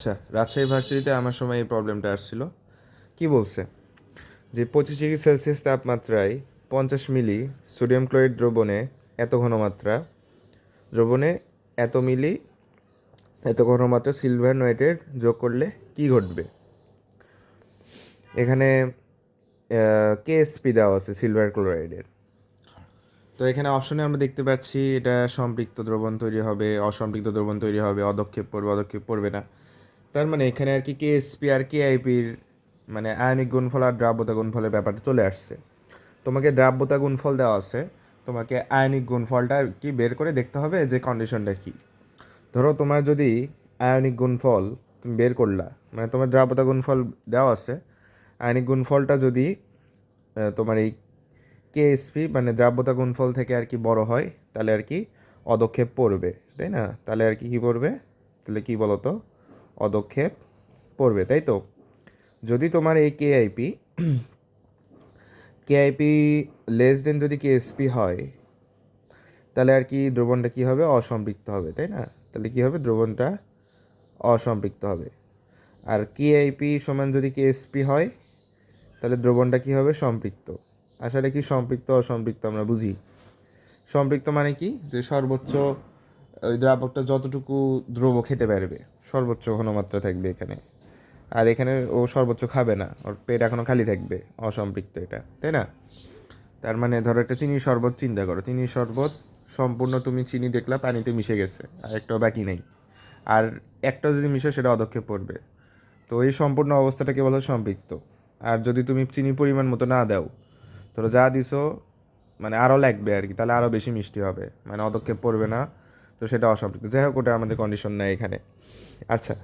আচ্ছা রাজশাহী ভার্সিটিতে আমার সময় এই প্রবলেমটা আসছিল। কি বলছে? যে পঁচিশ ডিগ্রি সেলসিয়াস তাপমাত্রায় পঞ্চাশ মিলি সোডিয়াম ক্লোরাইড দ্রবণে এত ঘনমাত্রা দ্রবণে এত মিলি এত ঘনমাত্রা সিলভার নাইট্রেট যোগ করলে কি ঘটবে? এখানে কেএসপি দেওয়া আছে সিলভার ক্লোরাইডের। তো এখানে অপশনে আমরা দেখতে পাচ্ছি, এটা সম্পৃক্ত দ্রবণ তৈরি হবে, অসম্পৃক্ত দ্রবণ তৈরি হবে, অদক্ষেপ পড়বে অদক্ষেপ পড়বে না। তার মানে এখানে আর কি কেএসপি আর কেআইপির মানে আয়নিক গুণফল আর দ্রাব্যতা গুণফলের ব্যাপারটা চলে আসছে। তোমাকে দ্রাব্যতা গুণফল দেওয়া আছে, তোমাকে আয়নিক গুণফলটা কি বের করে দেখতে হবে যে কন্ডিশনটা কি। ধরো তোমার যদি আয়নিক গুণফল তুমি বের করলা মানে তোমার দ্রাব্যতা গুণফল দেওয়া আছে, আয়নিক গুণফলটা যদি তোমার এই কেএসপি মানে দ্রাব্যতা গুণফল থেকে আর কি বড় হয়, তাহলে আর কি অদক্ষেপ পড়বে, তাই না? তাহলে আর কি কী পড়বে? তাহলে কী বলো তো অদক্ষেপ পড়বে তাই তো? যদি তোমার এই কেআইপি কেআইপি লেস দেন যদি কেএসপি হয়, তাহলে আর কি দ্রবণটা কী হবে? অসম্পৃক্ত হবে, তাই না? তাহলে কী হবে? দ্রবণটা অসম্পৃক্ত হবে। আর কেআইপি সমান যদি কেএসপি হয়, তাহলে দ্রবণটা কী হবে? সম্পৃক্ত। আসলে কি সম্পৃক্ত, অসম্পৃক্ত আমরা বুঝি। সম্পৃক্ত মানে কি? যে সর্বোচ্চ ওই দ্রাবকটা যতটুকু দ্রব খেতে পারবে, সর্বোচ্চ ঘনমাত্রা থাকবে এখানে। আর এখানে ও সর্বোচ্চ খাবে না, ওর পেট এখনও খালি থাকবে, অসম্পৃক্ত এটা, তাই না? তার মানে ধরো একটা চিনির শরবত চিন্তা করো, চিনির শরবত সম্পূর্ণ তুমি চিনি দেখলা, পানিতে মিশে গেছে, আর একটাও বাকি নেই। আর একটা যদি মিশে, সেটা অদক্ষেপ পড়বে তো এই সম্পূর্ণ অবস্থাটাকে বলা সম্পৃক্ত। আর যদি তুমি চিনি পরিমাণ মতো না দাও, ধরো যা দিছো মানে আরও লাগবে আর কি, তাহলে আরও বেশি মিষ্টি হবে। মানে অদক্ষেপ পড়বে না তো সেটা অসম্পৃক্ত। যাই হোক, ওটা আমাদের কন্ডিশন নেই এখানে। আচ্ছা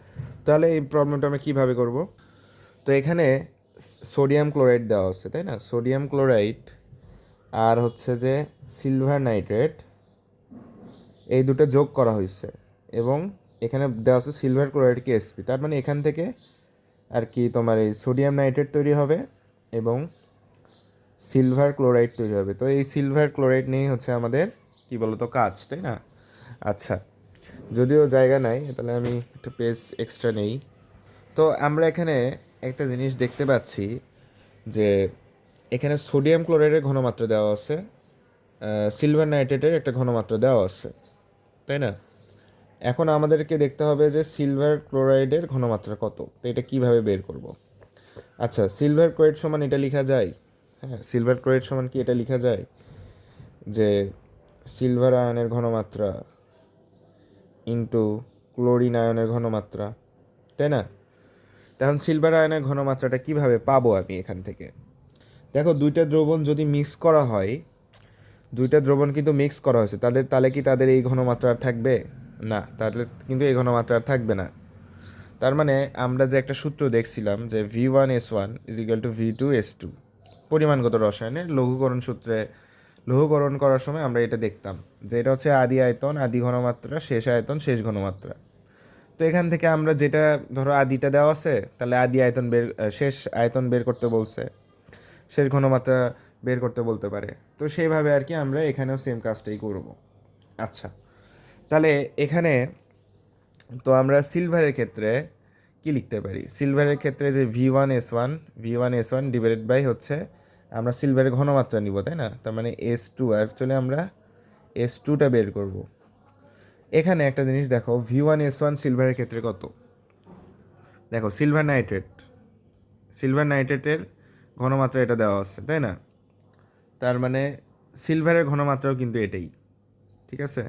তাহলে এই প্রবলেমটা আমরা কীভাবে করব? তো এখানে সোডিয়াম ক্লোরাইড দেওয়া হচ্ছে, তাই না? সোডিয়াম ক্লোরাইড আর হচ্ছে যে সিলভার নাইট্রেট এই দুটো যোগ করা হয়েছে। এবং এখানে দেওয়া হচ্ছে সিলভার ক্লোরাইড কেএসপি তার মানে এখান থেকে আর কি তোমার এই সোডিয়াম নাইট্রেট তৈরি হবে এবং সিলভার ক্লোরাইড তৈরি হবে। তো এই সিলভার ক্লোরাইড নিয়েই হচ্ছে আমাদের কি বলতো কাজ, তাই না? আচ্ছা যদিও জায়গা নাই, তাহলে আমি একটা পেজ এক্সট্রা নেই। তো আমরা এখানে একটা জিনিস দেখতে পাচ্ছি যে এখানে সোডিয়াম ক্লোরাইডের ঘনমাত্রা দেওয়া আছে সিলভার নাইট্রেটের একটা ঘনমাত্রা দেওয়া আছে, তাই না? এখন আমাদেরকে দেখতে হবে যে সিলভার ক্লোরাইডের ঘনমাত্রা কত, তো এটা কীভাবে বের করব? আচ্ছা সিলভার ক্লোরাইড সমান এটা লেখা যায় হ্যাঁ সিলভার ক্লোরাইড সমান কি এটা লেখা যায়? যে সিলভার আয়নের ঘনমাত্রা ইন্টু ক্লোরিন আয়নের ঘনমাত্রা, তাই না? তখন সিলভার আয়নের ঘনমাত্রাটা কীভাবে পাবো আমি এখান থেকে? দেখো, দুইটা দ্রবণ যদি মিক্স করা হয়, দুইটা দ্রবণ কিন্তু মিক্স করা হয়েছে, তাদের তাহলে কি তাদের এই ঘনমাত্রা থাকবে? না তাহলে কিন্তু এই ঘনমাত্রা থাকবে না। তার মানে আমরা যে একটা সূত্র দেখছিলাম যে V one S one is equal to V two S two পরিমাণগত রসায়নের লঘুকরণ সূত্রে লঘুকরণ করার সময় আমরা এটা দেখতাম যে এটা হচ্ছে আদি আয়তন, আদি ঘনমাত্রা, শেষ আয়তন, শেষ ঘনমাত্রা। তো এখান থেকে আমরা যেটা ধরো আদিটা দেওয়া আছে, তাহলে আদি আয়তন বের শেষ আয়তন বের করতে বলছে। শেষ ঘনমাত্রা বের করতে বলতে পারে। তো সেইভাবে আর কি আমরা এখানেও সেম কাজটাই করব। আচ্ছা তাহলে এখানে তো আমরা সিলভারের ক্ষেত্রে কি লিখতে পারি? সিলভারের ক্ষেত্রে যে V one S one V one S one divided by হচ্ছে আমরা সিলভারের ঘনমাত্রা নিব, তাই না? তার মানে এস টু অ্যাকচুয়ালি আমরা এস টুটা বের করব। এখানে একটা জিনিস দেখো ভি ওয়ান এস ওয়ান সিলভারের ক্ষেত্রে কত? দেখো সিলভার নাইট্রেট সিলভার নাইট্রেটের ঘনমাত্রা এটা দেওয়া আছে, তাই না? তার মানে সিলভারের ঘনমাত্রাও কিন্তু এটাই, ঠিক আছে?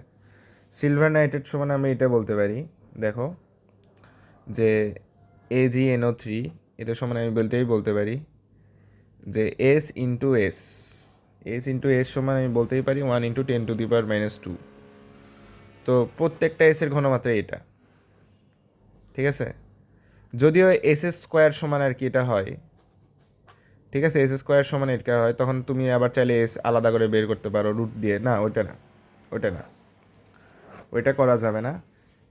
সিলভার নাইট্রেট সমান আমি এটা বলতে পারি, দেখো, যে এ জি এনও থ্রি এটা সমান আমি বলতেই বলতে পারি যে S into S S into S সমান আমি বলতেই পারি one into ten to the power minus two তো প্রত্যেকটা এসের ঘনমাত্রা এটা। ঠিক আছে? যদিও এস এস স্কোয়ার সমান আর কি এটা হয়। ঠিক আছে? এস স্কোয়ার সমান এটা হয়, তখন তুমি আবার চাইলে এস আলাদা করে বের করতে পারো রুট দিয়ে। না, ওইটা না ওইটা না। ওইটা করা যাবে না।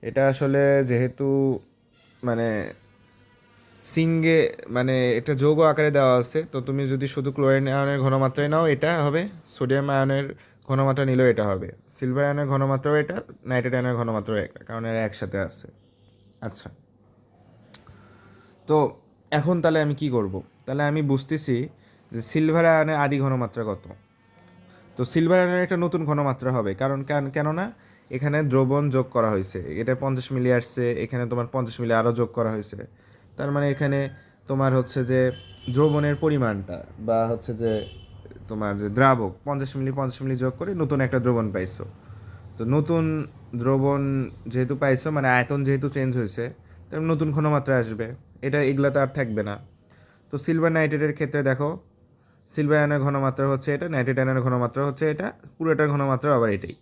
এটা আসলে যেহেতু মানে সিঙ্গে মানে এটা যৌগ আকারে দেওয়া আছে। তো তুমি যদি শুধু ক্লোরিন আয়নের ঘনমাত্রায় নাও, এটা হবে সোডিয়াম আয়নের ঘনমাত্রা নিলেও এটা হবে। সিলভার আয়নের ঘনমাত্রাও এটা, নাইট্রেট আয়নের ঘনমাত্রাও একটা, কারণ এরা একসাথে আছে। আচ্ছা। তো এখন তাহলে আমি কি করব? তাহলে আমি বুঝতেছি যে সিলভার আয়নের আদি ঘনমাত্রা কত। তো সিলভার আয়নের একটা নতুন ঘনমাত্রা হবে, কারণ কেন- কেননা এখানে দ্রবণ যোগ করা হয়েছে। এটা পঞ্চাশ মিলি আসছে, এখানে তোমার পঞ্চাশ মিলি আরও যোগ করা হয়েছে। তার মানে এখানে তোমার হচ্ছে যে দ্রবণের পরিমাণটা বা হচ্ছে যে তোমার যে দ্রাবক, পঞ্চাশ মিলি পঞ্চাশ মিলি যোগ করে নতুন একটা দ্রবণ পাইছো। তো নতুন দ্রবণ যেহেতু পাইছো মানে আয়তন যেহেতু চেঞ্জ হয়েছে, তার নতুন ঘনমাত্রা আসবে। এটা এগুলা তো আর থাকবে না। তো সিলভার নাইট্রেটের ক্ষেত্রে দেখো সিলভার আয়নের ঘনমাত্রা হচ্ছে এটা নাইট্রেট আয়নের ঘনমাত্রা হচ্ছে এটা, পুরোটার ঘনমাত্রা আবার এটাই।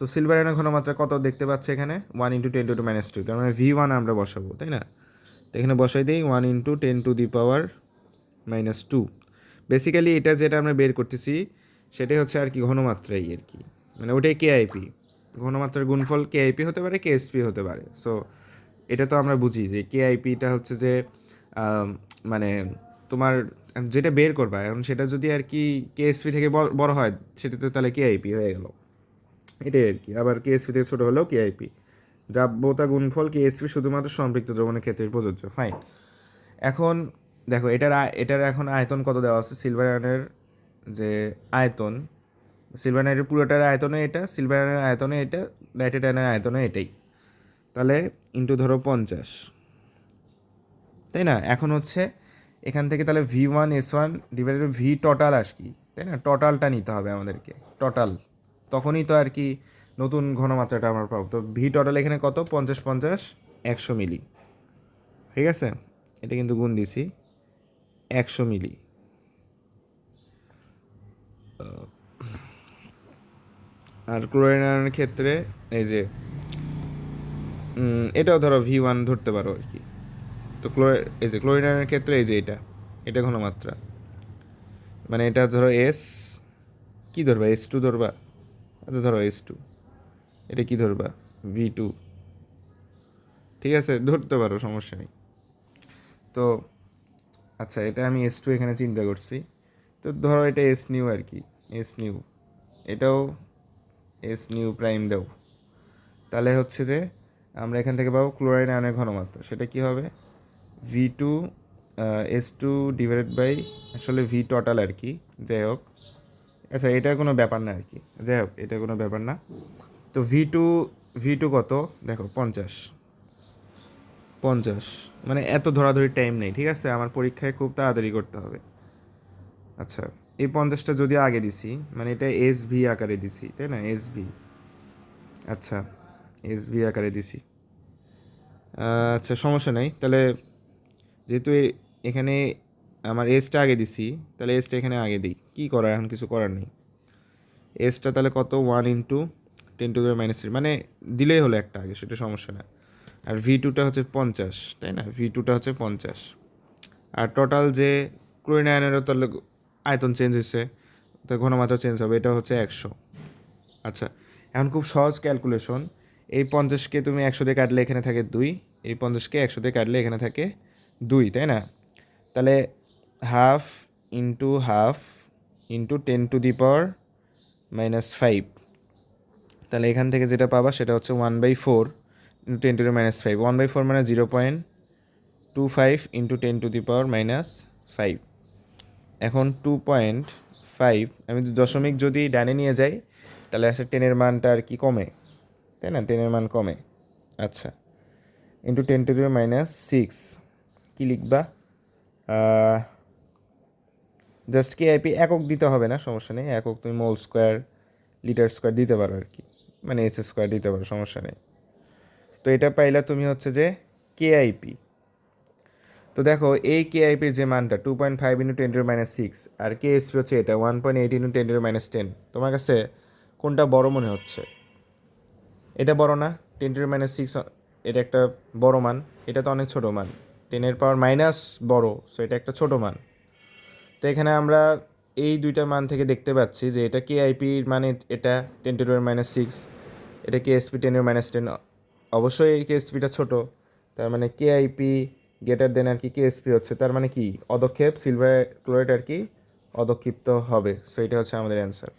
তো সিলভার আয়নের ঘনমাত্রা কত দেখতে পাচ্ছ এখানে? One into ten to to minus two তার মানে ভি ওয়ান আমরা বসাবো, তাই না? এখানে বসাই দিই one into ten to the power minus two basically এটা যেটা আমরা বের করতেছি, সেটাই হচ্ছে আর কি ঘনমাত্রাই আর কি। মানে ওটাই কেআইপি ঘনমাত্রার গুণফল কেআইপি হতে পারে কেএসপি হতে পারে। সো এটা তো আমরা বুঝি যে কেআইপিটা হচ্ছে যে মানে তোমার যেটা বের করবা, এখন সেটা যদি আর কি কেএসপি থেকে বড় হয়, সেটা তো তাহলে কেআইপি হয়ে গেল। এটাই আর কি। আবার কেএসপি থেকে ছোটো হলেও কেআইপি দ্রাব্যতা গুণফল কেএসপি শুধুমাত্র সম্পৃক্ত দ্রবণের ক্ষেত্রে প্রযোজ্য? ফাইন এখন দেখো, এটার এটার এখন আয়তন কত দেওয়া আছে? সিলভার আয়নের যে আয়তন সিলভার নাইটের পুরোটার আয়তনে এটা সিলভার আয়নের আয়তনে এটা নাইট্রেট আয়নের আয়তনে এটাই। তাহলে ইন্টু ধরো পঞ্চাশ। তাই না? এখন হচ্ছে এখান থেকে তাহলে V one S one divided V total আস কি? তাই না? টোটালটা নিতে হবে আমাদেরকে। টোটাল তখনই তো আর কি নতুন ঘনমাত্রাটা আমরা পাবো। তো ভি টোটাল এখানে কত? পঞ্চাশ পঞ্চাশ, একশো মিলি। ঠিক আছে? এটা কিন্তু গুণ দিছি। একশো মিলি। আর ক্লোরিন আয়নের ক্ষেত্রে এই যে এটাও ধরো ভি ওয়ান ধরতে পারো আর কি। তো ক্লোরি, এই যে ক্লোরিন ক্ষেত্রে এই যে এটা এটা ঘনমাত্রা। মানে এটা ধরো এস, কি ধরবা? এস টু ধরবা? আচ্ছা ধরো এস টু। এটা কি ধরবা? ভি টু ঠিক আছে, ধরতে পারো, সমস্যা নেই। তো আচ্ছা এটা আমি এস টু এখানে চিন্তা করছি। তো ধরো এটা এস নিউ আর কি এস নিউ এটাও এস নিউ প্রাইম দাও। তাহলে হচ্ছে যে, আমরা এখান থেকে পাবো ক্লোরাইড আয়নের ঘনমাত্রা। সেটা কি হবে? V two S two divided by আসলে ভি টোটাল আর কি, যাই হোক। আচ্ছা এটা কোনো ব্যাপার না আর কি। যাই হোক, এটা কোনো ব্যাপার না। তো ভি টু ভি টু কত? দেখো, পঞ্চাশ। পঞ্চাশ। মানে এত ধরাধরি টাইম নেই, ঠিক আছে? আমার পরীক্ষায় খুব তাড়াতাড়ি করতে হবে। আচ্ছা এই পঞ্চাশটা যদি আগে দিছি মানে এটা এস ভি আকারে দিছি, তাই না? এস ভি আচ্ছা এস ভি আকারে দিছি। আচ্ছা সমস্যা নেই। তাহলে যেহেতু এখানে আমার এসটা আগে দিছি, তাহলে এসটা এখানে আগে দিই। কী করার? এখন কিছু করার নেই। এসটা তাহলে কত? One into ten to minus three মানে দিলেই হলো একটা আগে, সেটা সমস্যা না। আর ভি টুটা হচ্ছে পঞ্চাশ, তাই না? ভি টুটা হচ্ছে পঞ্চাশ। আর টোটাল যে ক্লোরিন আয়নেরও তাহলে আয়তন চেঞ্জ হয়েছে, তো ঘনমাত্রা চেঞ্জ হবে, এটা হচ্ছে একশো। আচ্ছা এখন খুব সহজ ক্যালকুলেশন এই পঞ্চাশকে তুমি একশো দিয়ে কাটলে এখানে থাকে দুই, এই পঞ্চাশকে একশো দিয়ে কাটলে এখানে থাকে দুই, তাই না? তাহলে half into half into ten to the power minus five তাহলে এখান থেকে যেটা পাবা সেটা হচ্ছে one by four into ten to the minus five one by four মানে zero point two five into ten to the power minus five এখন two point five আমি দশমিক যদি ডানে নিয়ে যাই, তাহলে আসলে টেনের মানটা আর কি কমে? তাই না? টেনের মান কমে। আচ্ছা। Into ten to the minus six কী লিখবা? জাস্ট কে আইপি একক দিতে হবে না, সমস্যা নেই। একক তুমি মোল স্কোয়ার লিটার স্কোয়ার দিতে পারো আর কি। মানে এস স্কোয়ার দিতে পারো, সমস্যা নেই। তো এটা পাইলে তুমি হচ্ছে যে কেআইপি তো দেখো, এই কেআইপির যে মানটা two point five into ten to minus six R K K S P হচ্ছে এটা one point eight into ten to minus ten তোমার কাছে কোনটা বড় মনে হচ্ছে? এটা বড় না টেন টু মাইনাস সিক্স এটা একটা বড় মান, এটা তো অনেক ছোট মান। টেনের পাওয়ার মাইনাস বড় সো এটা একটা ছোট মান। তো এখানে আমরা এই দুইটা মান থেকে দেখতে পাচ্ছি যে এটা কেআইপির মানে এটা টেন টু মাইনাস সিক্স এটা কেএসপি টেনের মাইনাস টেন অবশ্যই এই কেএসপিটা ছোটো। তার মানে কেআইপি গেটার দেন আর কি কেএসপি হচ্ছে। তার মানে কি? অদক্ষেপ সিলভার ক্লোরাইড আর কি অদক্ষিপ্ত হবে। সো এটা হচ্ছে আমাদের অ্যান্সার